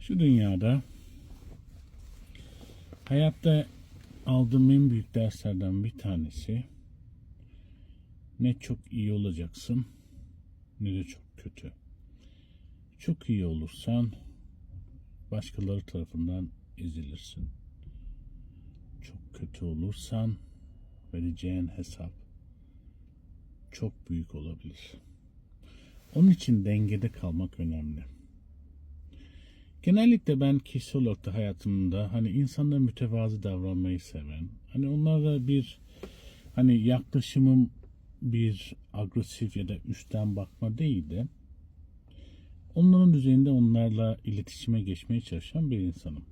Şu dünyada hayatta aldığım en büyük derslerden bir tanesi ne çok iyi olacaksın ne de çok kötü. Çok iyi olursan başkaları tarafından ezilirsin. Çok kötü olursan vereceğin hesap çok büyük olabilir. Onun için dengede kalmak önemli. Genellikle ben kişisel olarak da hayatımda hani insanlara mütevazı davranmayı seven, hani onlarla bir hani yaklaşımım bir agresif ya da üstten bakma değil de onların düzeyinde onlarla iletişime geçmeye çalışan bir insanım.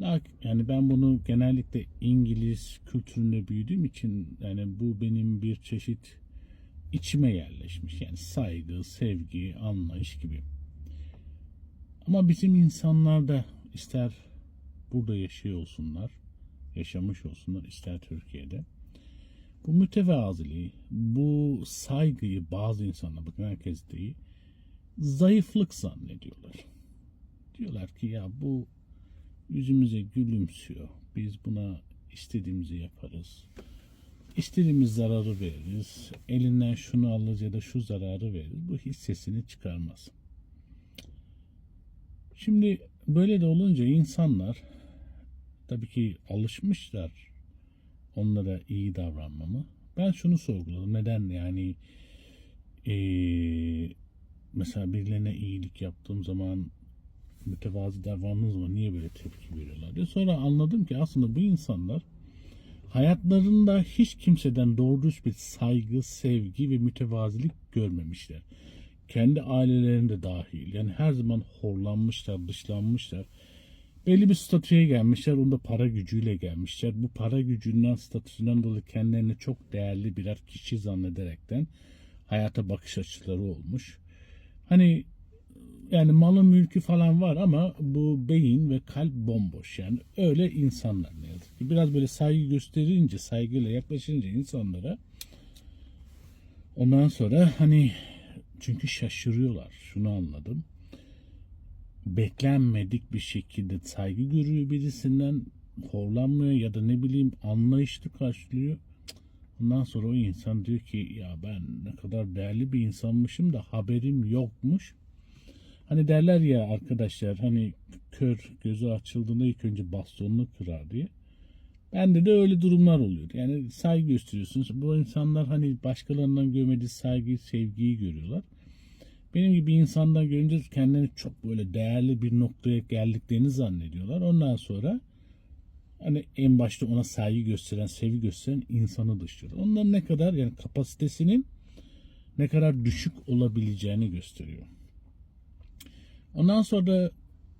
Lak- Yani ben bunu genellikle İngiliz kültüründe büyüdüğüm için yani bu benim bir çeşit içime yerleşmiş. Yani saygı, sevgi, anlayış gibi. Ama bizim insanlar da ister burada yaşıyor olsunlar, yaşamış olsunlar, ister Türkiye'de. Bu mütevaziliği, bu saygıyı bazı insanlar, bakın herkes değil, zayıflık zannediyorlar. Diyorlar ki ya bu yüzümüze gülümsüyor. Biz buna istediğimizi yaparız. İstediğimiz zararı veririz. Elinden şunu alırız ya da şu zararı veririz. Bu hissesini çıkarmaz. Şimdi böyle de olunca insanlar tabii ki alışmışlar onlara iyi davranmamı. Ben şunu sorguladım. Neden yani eee, mesela birilerine iyilik yaptığım zaman mütevazı davrandığım zaman niye böyle tepki veriyorlar diye. Sonra anladım ki aslında bu insanlar hayatlarında hiç kimseden doğru dürüst bir saygı, sevgi ve mütevazilik görmemişler. Kendi ailelerinde dahil. Yani her zaman horlanmışlar, dışlanmışlar. Belli bir statüye gelmişler. Onda para gücüyle gelmişler. Bu para gücünden, statüsünden dolayı kendilerini çok değerli birer kişi zannederekten hayata bakış açıları olmuş. Hani yani malın mülkü falan var ama bu beyin ve kalp bomboş. Yani öyle insanlar ne yazık ki. Biraz böyle saygı gösterince, saygıyla yaklaşınca insanlara ondan sonra hani çünkü şaşırıyorlar. Şunu anladım. Beklenmedik bir şekilde saygı görüyor birisinden horlanmıyor ya da ne bileyim anlayışlı karşılıyor. Ondan sonra o insan diyor ki ya ben ne kadar değerli bir insanmışım da haberim yokmuş. Hani derler ya arkadaşlar hani kör gözü açıldığında ilk önce bastonunu kırar diye. Bende de öyle durumlar oluyor. Yani saygı gösteriyorsunuz. Bu insanlar hani başkalarından görmediği saygıyı, sevgiyi görüyorlar. Benim gibi insandan görünce kendilerini çok böyle değerli bir noktaya geldiklerini zannediyorlar. Ondan sonra hani en başta ona saygı gösteren, sevgi gösteren insanı dışlıyorlar. Onların ne kadar yani kapasitesinin ne kadar düşük olabileceğini gösteriyor. Ondan sonra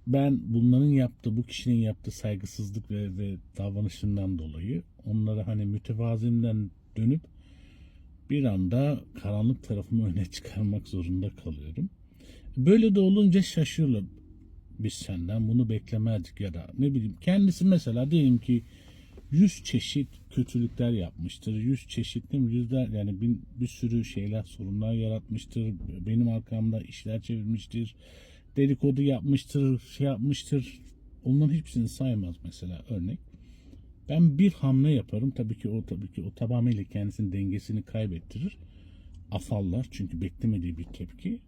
ben bunların yaptığı, bu kişinin yaptığı saygısızlık ve, ve davranışından dolayı onları hani mütevazimden dönüp bir anda karanlık tarafımı öne çıkarmak zorunda kalıyorum. Böyle de olunca şaşırırlar. Biz senden bunu beklemezdik ya da ne bileyim kendisi mesela diyelim ki 100 çeşit kötülükler yapmıştır. 100 çeşit değil mi? Yüzler yani bir, bir sürü şeyler sorunlar yaratmıştır. Benim arkamda işler çevirmiştir. Dedikodu yapmıştır, şey yapmıştır. Onların hiçbirini saymaz mesela örnek. Ben bir hamle yaparım. Tabii ki o tabii ki o tamamıyla kendisinin dengesini kaybettirir. Afallar çünkü beklemediği bir tepki.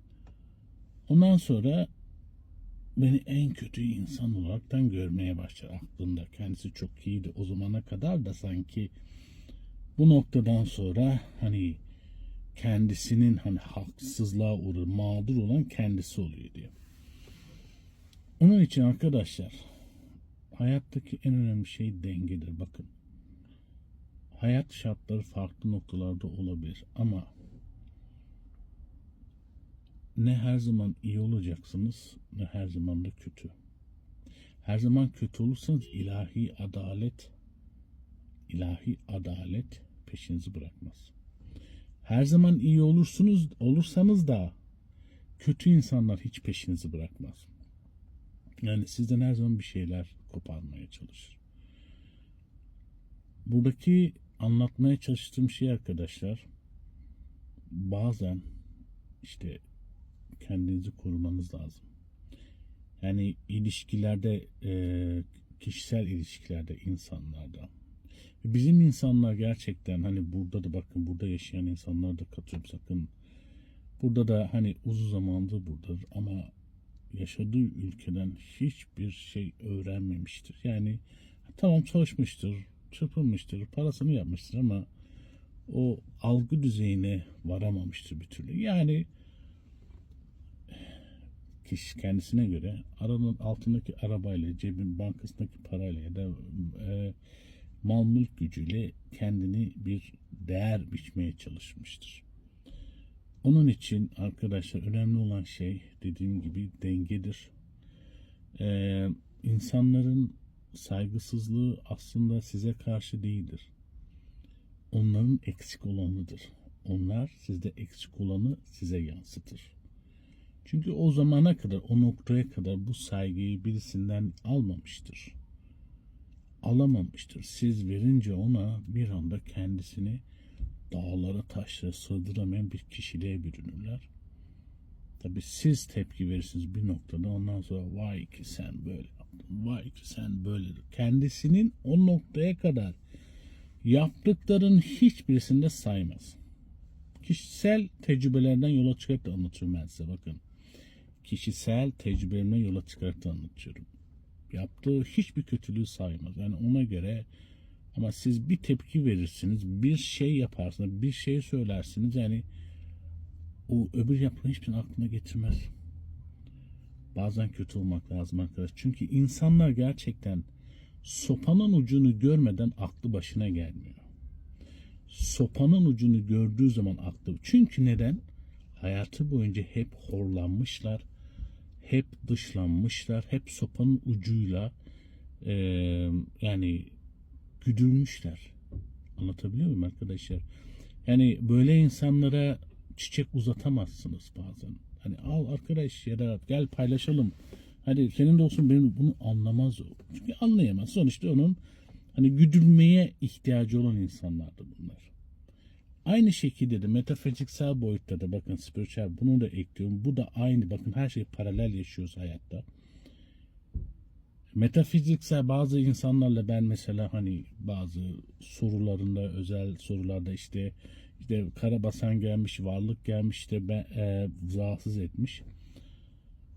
Ondan sonra beni en kötü insan olaraktan görmeye başlar aklında. Kendisi çok iyiydi o zamana kadar da sanki bu noktadan sonra hani kendisinin hani haksızlığa uğrar, mağdur olan kendisi oluyor diye. Onun için arkadaşlar hayattaki en önemli şey dengedir. Bakın hayat şartları farklı noktalarda olabilir ama ne her zaman iyi olacaksınız ne her zaman da kötü. Her zaman kötü olursanız ilahi adalet ilahi adalet peşinizi bırakmaz. Her zaman iyi olursunuz olursanız da kötü insanlar hiç peşinizi bırakmaz. Yani sizden her zaman bir şeyler koparmaya çalışır. Buradaki anlatmaya çalıştığım şey arkadaşlar bazen işte kendinizi korumanız lazım. Yani ilişkilerde, e, kişisel ilişkilerde insanlarda. Bizim insanlar gerçekten hani burada da bakın burada yaşayan insanlar da katıyorum sakın. Burada da hani uzun zamandır buradadır ama yaşadığı ülkeden hiçbir şey öğrenmemiştir. Yani tamam çalışmıştır, çırpınmıştır, parasını yapmıştır ama o algı düzeyine varamamıştır bir türlü. Yani kişi kendisine göre aranın altındaki arabayla, cebin bankasındaki parayla ya da e, mal mülk gücüyle kendini bir değer biçmeye çalışmıştır. Onun için arkadaşlar önemli olan şey dediğim gibi dengedir. Ee, insanların saygısızlığı aslında size karşı değildir. Onların eksik olanıdır. Onlar sizde eksik olanı size yansıtır. Çünkü o zamana kadar, o noktaya kadar bu saygıyı birisinden almamıştır. Alamamıştır. Siz verince ona bir anda kendisini dağlara taşlara sığdıramayan bir kişiliğe bürünürler. Tabi siz tepki verirsiniz bir noktada ondan sonra vay ki sen böyle yaptın, vay ki sen böyle. Kendisinin o noktaya kadar yaptıkların hiçbirisinde saymaz. Kişisel tecrübelerden yola çıkarak da anlatıyorum ben size bakın. Kişisel tecrübelerimden yola çıkarak da anlatıyorum. Yaptığı hiçbir kötülüğü saymaz. Yani ona göre ama siz bir tepki verirsiniz, bir şey yaparsınız, bir şey söylersiniz. Yani o öbür yapılan hiçbir şey aklına getirmez. Bazen kötü olmak lazım arkadaş. Çünkü insanlar gerçekten sopanın ucunu görmeden aklı başına gelmiyor. Sopanın ucunu gördüğü zaman aklı. Çünkü neden? Hayatı boyunca hep horlanmışlar, hep dışlanmışlar, hep sopanın ucuyla e, yani güdülmüşler. Anlatabiliyor muyum arkadaşlar? Yani böyle insanlara çiçek uzatamazsınız bazen. Hani al arkadaş ya da gel paylaşalım. Hadi senin de olsun benim bunu anlamaz o. Çünkü anlayamaz. Sonuçta onun hani güdülmeye ihtiyacı olan insanlardı bunlar. Aynı şekilde de metafiziksel boyutta da bakın spiritüel bunu da ekliyorum. Bu da aynı bakın her şey paralel yaşıyoruz hayatta metafiziksel bazı insanlarla ben mesela hani bazı sorularında özel sorularda işte işte karabasan gelmiş, varlık gelmiş işte e, rahatsız etmiş.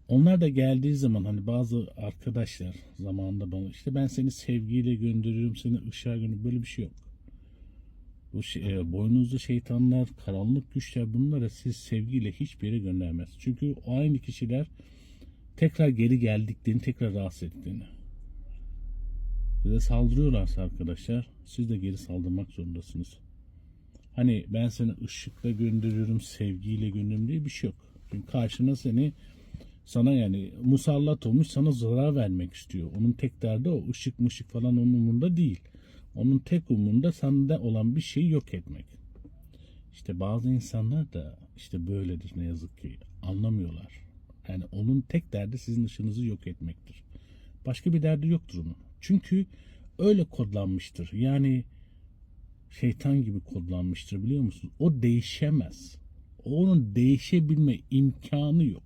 Onlar da geldiği zaman hani bazı arkadaşlar zamanında bana işte ben seni sevgiyle gönderiyorum, seni ışığa gönderiyorum. Böyle bir şey yok. Bu şey, e, boynuzlu şeytanlar, karanlık güçler bunlara siz sevgiyle hiçbir yere göndermez. Çünkü o aynı kişiler tekrar geri geldiklerini, tekrar rahatsız ettiğini. Size saldırıyorlarsa arkadaşlar, siz de geri saldırmak zorundasınız. Hani ben seni ışıkla gönderiyorum, sevgiyle gönderiyorum diye bir şey yok. Çünkü karşına seni sana yani musallat olmuş sana zarar vermek istiyor. Onun tek derdi o ışık mışık falan onun umurunda değil. Onun tek umurunda sende olan bir şeyi yok etmek. İşte bazı insanlar da işte böyledir ne yazık ki anlamıyorlar. Yani onun tek derdi sizin ışığınızı yok etmektir. Başka bir derdi yoktur onun. Çünkü öyle kodlanmıştır. Yani şeytan gibi kodlanmıştır biliyor musunuz? O değişemez. Onun değişebilme imkanı yok.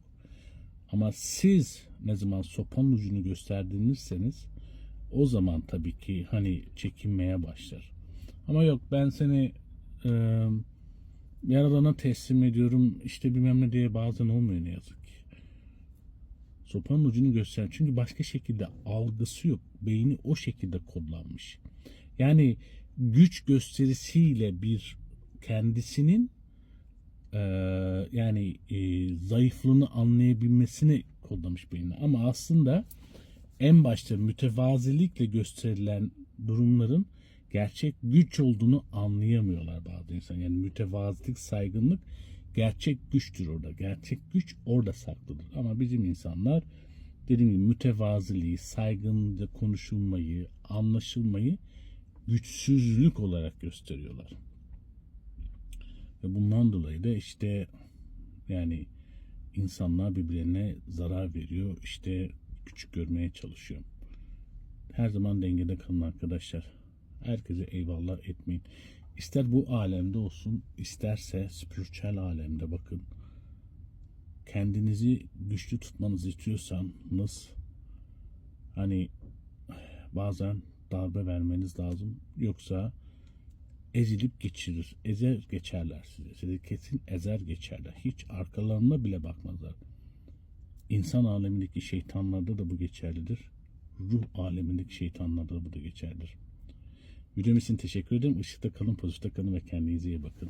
Ama siz ne zaman sopanın ucunu gösterdiğinizseniz o zaman tabii ki hani çekinmeye başlar. Ama yok ben seni e, yaradana teslim ediyorum işte bilmem ne diye bazen olmuyor ne yazık. Sopanın ucunu göster. Çünkü başka şekilde algısı yok. Beyni o şekilde kodlanmış. Yani güç gösterisiyle bir kendisinin e, yani e, zayıflığını anlayabilmesini kodlamış beynine. Ama aslında en başta mütevazilikle gösterilen durumların gerçek güç olduğunu anlayamıyorlar bazı insan. Yani mütevazilik, saygınlık gerçek güçtür orada. Gerçek güç orada saklıdır. Ama bizim insanlar dediğim gibi mütevaziliği, saygınca konuşulmayı, anlaşılmayı güçsüzlük olarak gösteriyorlar. Ve bundan dolayı da işte yani insanlar birbirlerine zarar veriyor. İşte küçük görmeye çalışıyor. Her zaman dengede kalın arkadaşlar. Herkese eyvallah etmeyin. İster bu alemde olsun, isterse spiritüel alemde bakın. kendinizi güçlü tutmanızı istiyorsanız hani bazen darbe vermeniz lazım. Yoksa ezilip geçirir. Ezer geçerler sizi. Sizi kesin ezer geçerler. Hiç arkalarına bile bakmazlar. İnsan alemindeki şeytanlarda da bu geçerlidir. Ruh alemindeki şeytanlarda da bu da geçerlidir. Videom için teşekkür ederim. Işıkta kalın, pozitifte kalın ve kendinize iyi bakın.